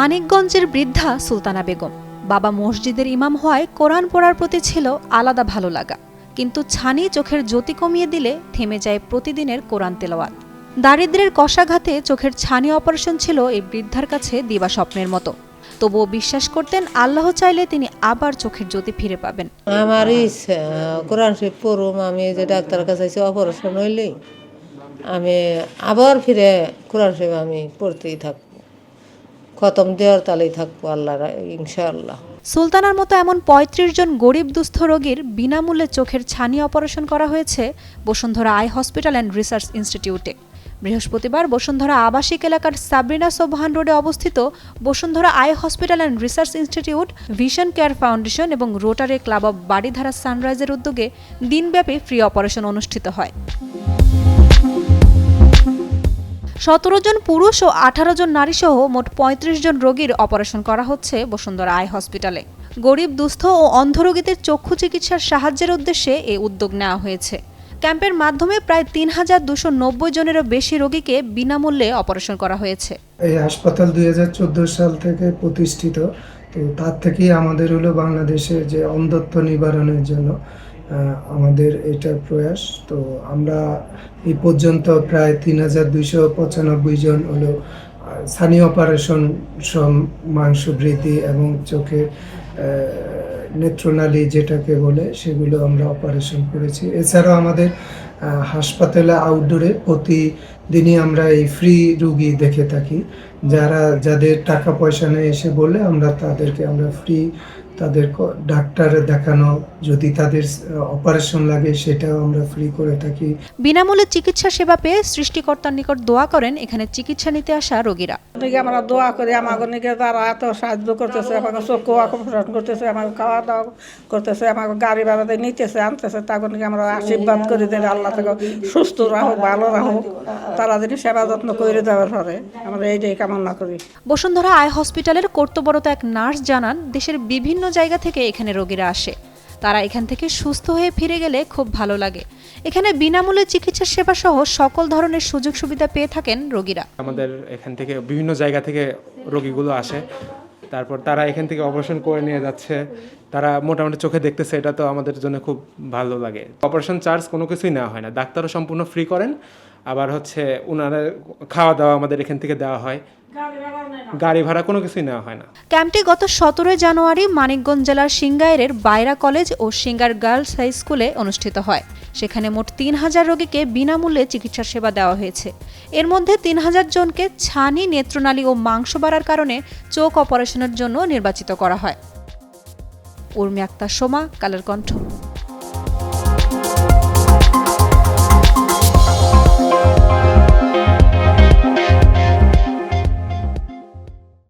মানিকগঞ্জের বৃদ্ধা সুলতানা বেগম। বাবা মসজিদের ইমাম হওয়ায় কোরআন পড়ার প্রতি ছিল আলাদা ভালো লাগা। কিন্তু ছানি চোখের জ্যোতি কমিয়ে দিলে থেমে যায় প্রতিদিনের কোরআন তেলাওয়াত। দারিদ্র্যের কষাঘাতে চোখের ছানি অপারেশন ছিল এই বৃদ্ধার কাছে দিবা স্বপ্নের মতো। তবুও বিশ্বাস করতেন আল্লাহ চাইলে তিনি আবার চোখের জ্যোতি ফিরে পাবেন। আমার কোরআন শরীফ পড়ুম, আমি যে ডাক্তার কাছে অপারেশন হইলে আমি আবার ফিরে কোরআন শরীফ আমি পড়তেই থাকব। খতম দেওয়ার তালেই থাকব আল্লাহ ইনশাআল্লাহ। সুলতানার মতো এমন ৩৫ জন গরিব দুস্থ রোগীর বিনামূল্যে চোখের ছানি অপারেশন করা হয়েছে Bashundhara eye hospital and research ইনস্টিটিউটে। বৃহস্পতিবার বসুন্ধরা আবাসিক এলাকার সাবরিনা সোবহান রোডে অবস্থিত Bashundhara eye hospital and research institute vision care foundation এবং রোটারি ক্লাব অব বাড়িধারা সানরাইজের উদ্যোগে দিনব্যাপী ফ্রি অপারেশন অনুষ্ঠিত হয়। সতেরো জন পুরুষ ও আঠারো জন নারীসহ মোট পঁয়ত্রিশ জন রোগীর অপারেশন করা হচ্ছে বসুন্ধরা আই হসপিটালে। গরিব, দুস্থ ও অন্ধ রোগীদের চক্ষু চিকিৎসার সাহায্যের উদ্দেশ্যে এই উদ্যোগ নেওয়া হয়েছে। ক্যাম্পের মাধ্যমে প্রায় তিন হাজার দুশো নব্বই জনেরও বেশি রোগীকে বিনামূল্যে অপারেশন করা হয়েছে। এই হাসপাতাল দুই হাজার চোদ্দ সাল থেকে প্রতিষ্ঠিত। তো তার থেকেই আমাদের হলো বাংলাদেশে যে অন্ধত্ব নিবারণের জন্য আমাদের এটা প্রয়াস। তো আমরা এই পর্যন্ত প্রায় তিন হাজার দুইশো পঁচানব্বই জন হলো স্থানীয় অপারেশন সম মাংস বৃদ্ধি এবং চোখে নেত্রনালী যেটাকে বলে, সেগুলো আমরা অপারেশন করেছি। এছাড়াও আমাদের হাসপাতালে আউটডোরে প্রতিদিনই আমরা এই ফ্রি রুগী দেখে থাকি। যারা, যাদের টাকা পয়সা নেই এসে বলে আমরা তাদেরকে আমরা ফ্রি তাদের ডাক্তার দেখানো যদি তাদের অপারেশন লাগে সেটাও আমরা ফ্রি করে থাকি। বিনামূল্যে চিকিৎসা সেবা পেয়ে সৃষ্টিকর্তার নিকট দোয়া করেন এখানে চিকিৎসা নিতে আসা রোগীরা। আমরা দোয়া করি আমাকে নাকি তারা এত সাহায্য করতেছে আমাকে চক্ষু অপারেশন করতেছে আমাকে খাওয়া দাওয়া করতেছে আমাকে গাড়ি ভাড়াতে নিতেছে আনতেছে তাকে নাকি আমরা আশীর্বাদ করে দেবে আল্লাহ থেকে সুস্থ রাখো ভালো রাখো তারা যদি সেবা যত্ন করে দেওয়ার পরে আমরা এইটাই কামনা করি। বসুন্ধরা আই হসপিটালের কর্তব্যরত এক নার্স জানান দেশের বিভিন্ন জায়গা থেকে এখানে রোগীরা আসে। তারা এখান থেকে সুস্থ হয়ে ফিরে গেলে খুব ভালো লাগে। এখানে বিনামূল্যে চিকিৎসা সেবা সহ সকল ধরনের সুযোগ সুবিধা পেয়ে থাকেন রোগীরা। আমাদের এখান থেকে বিভিন্ন জায়গা থেকে রোগীগুলো আসে। তারপর তারা এখান থেকে অপারেশন করে নিয়ে যাচ্ছে। তারা মোটামুটি চোখে দেখতেছে, এটা তো আমাদের জন্য খুব ভালো লাগে। অপারেশন চার্জ কোনো কিছুই নেওয়া হয় না। ডাক্তারও সম্পূর্ণ ফ্রি করেন। আবার হচ্ছে ওনারা খাওয়া দাওয়া আমাদের এখান থেকে দেওয়া হয়। গাড়ি ভাড়া কোনো কিছুই নেওয়া হয় না। ক্যাম্পটি গত সতেরোই জানুয়ারি মানিকগঞ্জ জেলার সিঙ্গাইরের বাইরা কলেজ ও সিঙ্গার গার্লস হাই স্কুলে অনুষ্ঠিত হয়। সেখানে মোট তিন হাজার রোগীকে বিনামূল্যে চিকিৎসা সেবা দেওয়া হয়েছে। এর মধ্যে তিন হাজার জনকে ছানি, নেত্রনালী ও মাংস বাড়ার কারণে চোখ অপারেশনের জন্য নির্বাচিত করা হয়। উর্মি আক্তার সোমা, কালের কণ্ঠ।